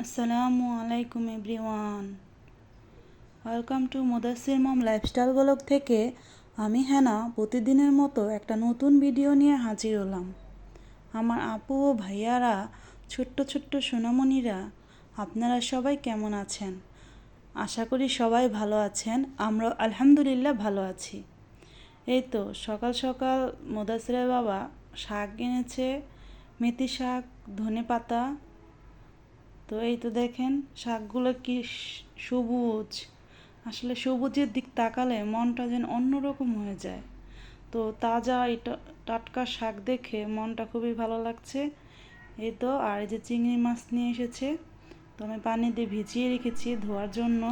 আসসালামু আলাইকুম everyone. Welcome to Mudassir mom lifestyle blog থেকে আমি হ্যানা প্রতিদিনের মতো একটা নতুন ভিডিও নিয়ে হাজির হলাম। আমার আপু ও ভাইয়ারা, ছোট্ট ছোট্ট সোনামণিরা, আপনারা সবাই কেমন আছেন? আশা করি সবাই ভালো আছেন আমরা আলহামদুলিল্লাহ ভালো আছি। এই তো সকাল সকাল মুদাসিরের বাবা শাক এনেছে, মেথি শাক ধনে পাতা তো এই তো দেখেন, শাকগুলো কি সবুজ। আসলে সবুজের দিক তাকালে মনটা যেন অন্যরকম হয়ে যায়। তো তাজা এটা টাটকা শাক দেখে মনটা খুবই ভালো লাগছে। এই তো, আর এই যে চিংড়ি মাছ নিয়ে এসেছে, তো আমি পানি দিয়ে ভিজিয়ে রেখেছি ধোয়ার জন্য।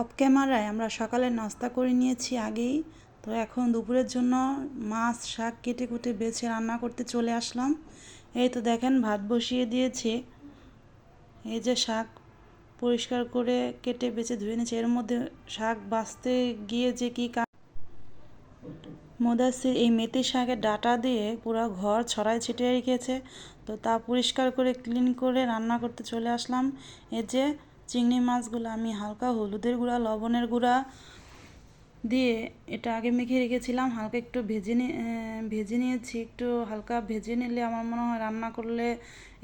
অফ ক্যামেরায় আমরা সকালে নাস্তা করে নিয়েছি আগেই। তো এখন দুপুরের জন্য মাছ, শাক কেটে কুটে বেছে রান্না করতে চলে আসলাম। এই তো দেখেন, ভাত বসিয়ে দিয়েছি। এই যে শাক পরিষ্কার করে কেটে বেছে ধুয়ে নিয়েছে, এর মধ্যে শাক বাঁচতে গিয়ে যে কি কাজ মোদাসির এই মেথি শাকের ডাটা দিয়ে পুরো ঘর ছড়ায় ছিটিয়ে রেখেছে। তো তা পরিষ্কার করে, ক্লিন করে রান্না করতে চলে আসলাম। এই যে চিংড়ি মাছগুলো, আমি হালকা হলুদের গুঁড়া, লবণের গুঁড়া দিয়ে এটা আগে মেখে রেখেছিলাম হালকা একটু ভেজে নি আহ, ভেজে নিয়েছি একটু হালকা ভেজে নিলে আমার মনে হয় রান্না করলে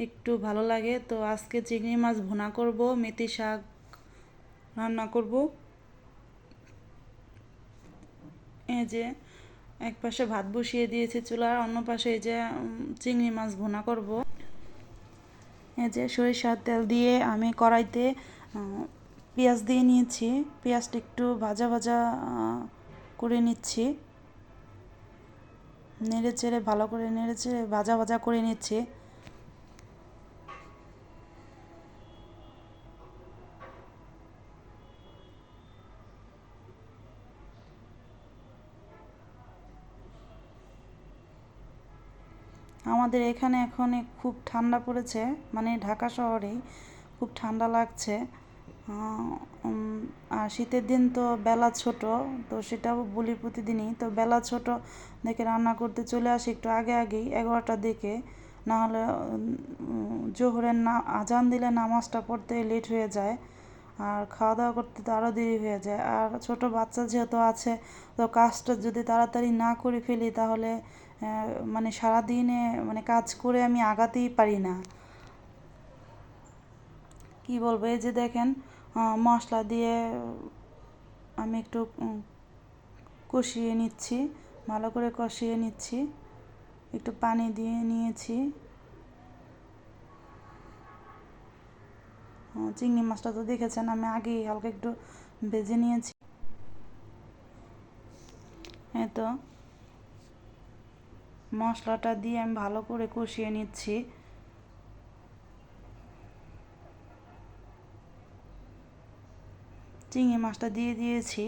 একটু ভালো লাগে। তো আজকে চিংড়ি মাছ ভুনা করব মেথি শাক রান্না করব। এই যে এক পাশে ভাত বসিয়ে দিয়েছি চুলার অন্য পাশে এই যে চিংড়ি মাছ ভুনা করব। এই যে সরিষার তেল দিয়ে আমি কড়াইতে পেঁয়াজ দিয়ে নিয়েছি। পেঁয়াজটা একটু ভাজা ভাজা করে নিচ্ছি। নেড়ে চেড়ে ভালো করে নেড়ে চেড়ে ভাজা ভাজা করে নিচ্ছি। আমাদের এখানে এখন খুব ঠান্ডা পড়েছে মানে ঢাকা শহরেই খুব ঠান্ডা লাগছে। আর শীতের দিন তো বেলা ছোট, তো সেটাও বলি প্রতিদিনই। তো বেলা ছোট দেখে রান্না করতে চলে আসি একটু আগে আগেই এগারোটার দিকে না হলে জোহরের না, আজান দিলে নামাজটা পড়তে লেট হয়ে যায়। আর খাওয়া দাওয়া করতে তো আরও দেরি হয়ে যায়। আর ছোট বাচ্চা যেহেতু আছে, তো কাজটা যদি তাড়াতাড়ি না করে ফেলি তাহলে মানে সারাদিনে মানে কাজ করে আমি আগাতেই পারি না। কি বলব, এই যে দেখেন মশলা দিয়ে আমি একটু কষিয়ে নিচ্ছি, ভালো করে কষিয়ে নিচ্ছি, একটু পানি দিয়ে নিয়েছি। চিংড়ি মাছটা তো দেখেছেন, আমি আগেই হালকা একটু ভেজে নিয়েছি। এই তো, মশলাটা দিয়ে আমি ভালো করে কষিয়ে নিচ্ছি। চিংড়ি মাছটা দিয়ে দিয়েছি,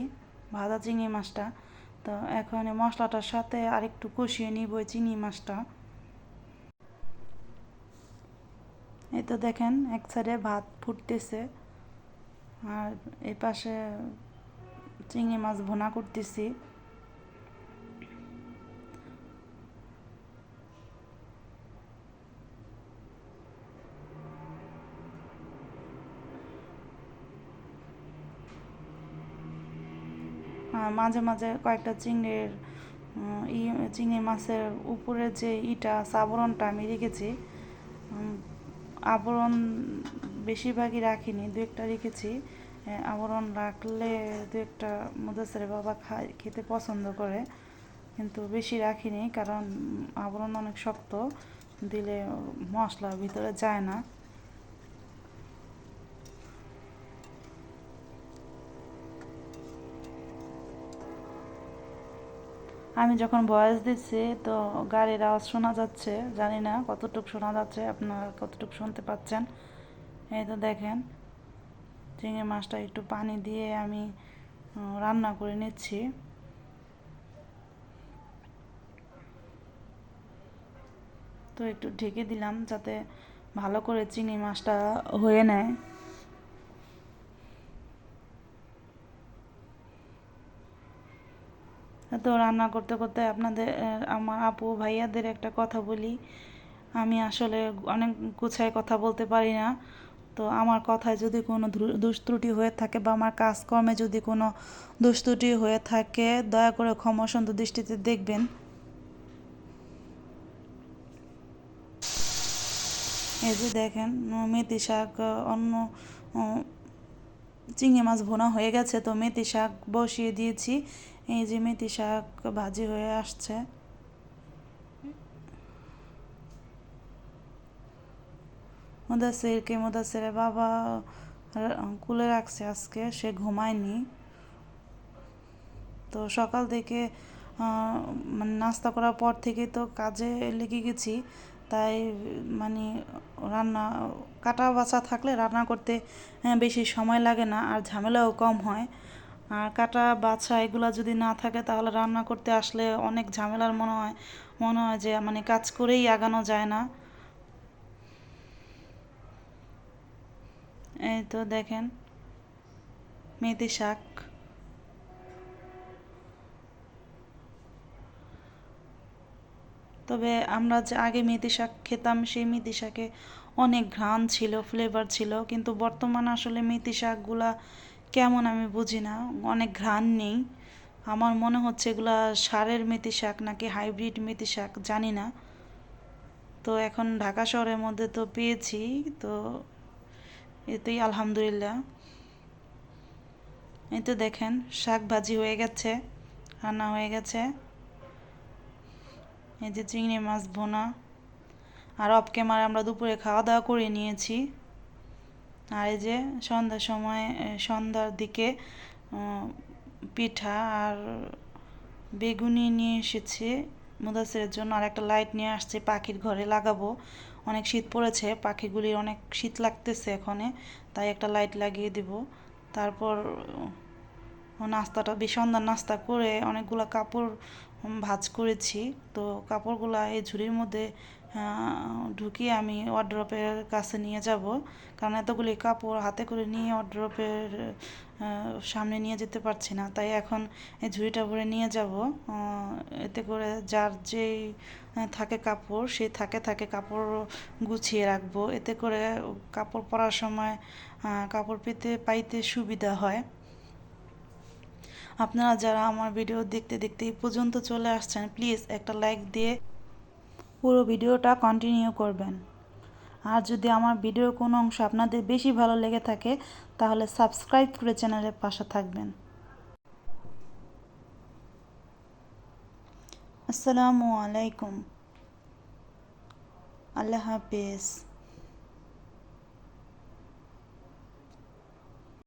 ভাজা চিংড়ি মাছটা। তো এখন মশলাটার সাথে আরেকটু কষিয়ে নিব চিংড়ি মাছটা। এই তো দেখেন, এক সাইডে ভাত ফুটতেছে, আর এই পাশে চিংড়ি মাছ ভোনা করতেছি। মাঝে মাঝে কয়েকটা চিংড়ির ই চিংড়ি মাছের উপরে যে ইটা আবরণটা আমি রেখেছি। আবরণ বেশিরভাগই রাখিনি, দু একটা রেখেছি। আবরণ রাখলে দু একটা মুদাসের বাবা খায়, খেতে পছন্দ করে, কিন্তু বেশি রাখিনি কারণ আবরণ অনেক শক্ত, দিলে মশলা ভিতরে যায় না। আমি যখন ভয়েস দিচ্ছি, তো গাড়ির আওয়াজ শোনা যাচ্ছে। জানি না কতটুকু শোনা যাচ্ছে, আপনারা কতটুকু শুনতে পাচ্ছেন? এই তো দেখেন, চিংড়ি মাছটা একটু পানি দিয়ে আমি রান্না করে নিচ্ছি। তো একটু ঢেকে দিলাম যাতে ভালো করে চিংড়ি মাছটা হয়ে নেয়। তো রান্না করতে করতে আপনাদের আমার আপু ভাইয়াদের একটা কথা বলি। আমি আসলে অনেক গুছায় কথা বলতে পারি না। তো আমার কথায় যদি কোনো ধ্রু- হয়ে থাকে বা আমার কাজকর্মে যদি কোনো দোষ হয়ে থাকে, দয়া করে ক্ষমা সুন্দর দৃষ্টিতে দেখবেন। এই যে দেখেন, মেথি শাক অন্য চিংড়ি মাছ ভোনা হয়ে গেছে, তো মেথি শাক বসিয়ে দিয়েছি। এই যে মেথি শাক ভাজি হয়ে আসছে। মুদাসিরকে মুদাসিরের বাবা কুলে রাখছে আজকে, সে ঘুমায়নি। তো সকাল থেকে মানে নাস্তা করার পর থেকে তো কাজে লেগে গেছি। তাই মানে রান্না, কাটা বাছা থাকলে রান্না করতে বেশি সময় লাগে না, আর ঝামেলাও কম হয়। আর কাটা, বাছা এগুলো যদি না থাকে তাহলে রান্না করতে আসলে অনেক ঝামেলার মনে হয় মনে হয় যে মানে কাজ করেই আগানো যায় না। এই তো দেখেন, মেথি শাক। তবে আমরা যে আগে মেথি শাক খেতাম, সেই মেথি শাকে অনেক ঘ্রাণ ছিল ফ্লেভার ছিল, কিন্তু বর্তমানে আসলে মেথি শাকগুলা কেমন আমি বুঝি না, অনেক ঘ্রাণ নেই। আমার মনে হচ্ছে এগুলা সারের মেথি শাক নাকি হাইব্রিড মেথি শাক, জানি না। তো এখন ঢাকা শহরের মধ্যে তো পেয়েছি, তো এতেই আলহামদুলিল্লাহ। এই তো দেখেন, শাক ভাজি হয়ে গেছে, রান্না হয়ে গেছে। এই যে চিংড়ি মাছ বোনা আর অফ ক্যামেরা আমরা দুপুরে খাওয়া দাওয়া করে নিয়েছি। আর এই যে সন্ধ্যার সময় সন্ধ্যার দিকে পিঠা আর বেগুনি নিয়ে এসেছি মুদাসের জন্য। আর একটা লাইট নিয়ে আসছে, পাখির ঘরে লাগাবো। অনেক শীত পড়েছে, পাখিগুলির অনেক শীত লাগতেছে এখানে, তাই একটা লাইট লাগিয়ে দিব। তারপর নাস্তাটা সন্ধ্যার নাস্তা করে অনেকগুলো কাপড় ভাঁজ করেছি। তো কাপড়গুলো এই ঝুড়ির মধ্যে ঢুকিয়ে আমি ওয়ার্ড্রপের কাছে নিয়ে যাব। কারণ এতগুলি কাপড় হাতে করে নিয়ে ওয়ার্ড্রপের সামনে নিয়ে যেতে পারছি না। তাই এখন এই ঝুড়িটা ভরে নিয়ে যাব। এতে করে যার যেই থাকে কাপড়, সে থাকে থাকে কাপড় গুছিয়ে রাখব। এতে করে কাপড় পরার সময় কাপড় পেতে, পাইতে সুবিধা হয়। আপনারা যারা আমার ভিডিও দেখতে দেখতে এই পর্যন্ত চলে আসছেন প্লিজ একটা লাইক দিয়ে পুরো ভিডিওটা কন্টিনিউ করবেন। আর যদি আমার ভিডিওর কোনো অংশ আপনাদের বেশি ভালো লেগে থাকে, তাহলে সাবস্ক্রাইব করে চ্যানেলের পাশে থাকবেন। আসসালামু আলাইকুম। আল্লাহ হাফিজ।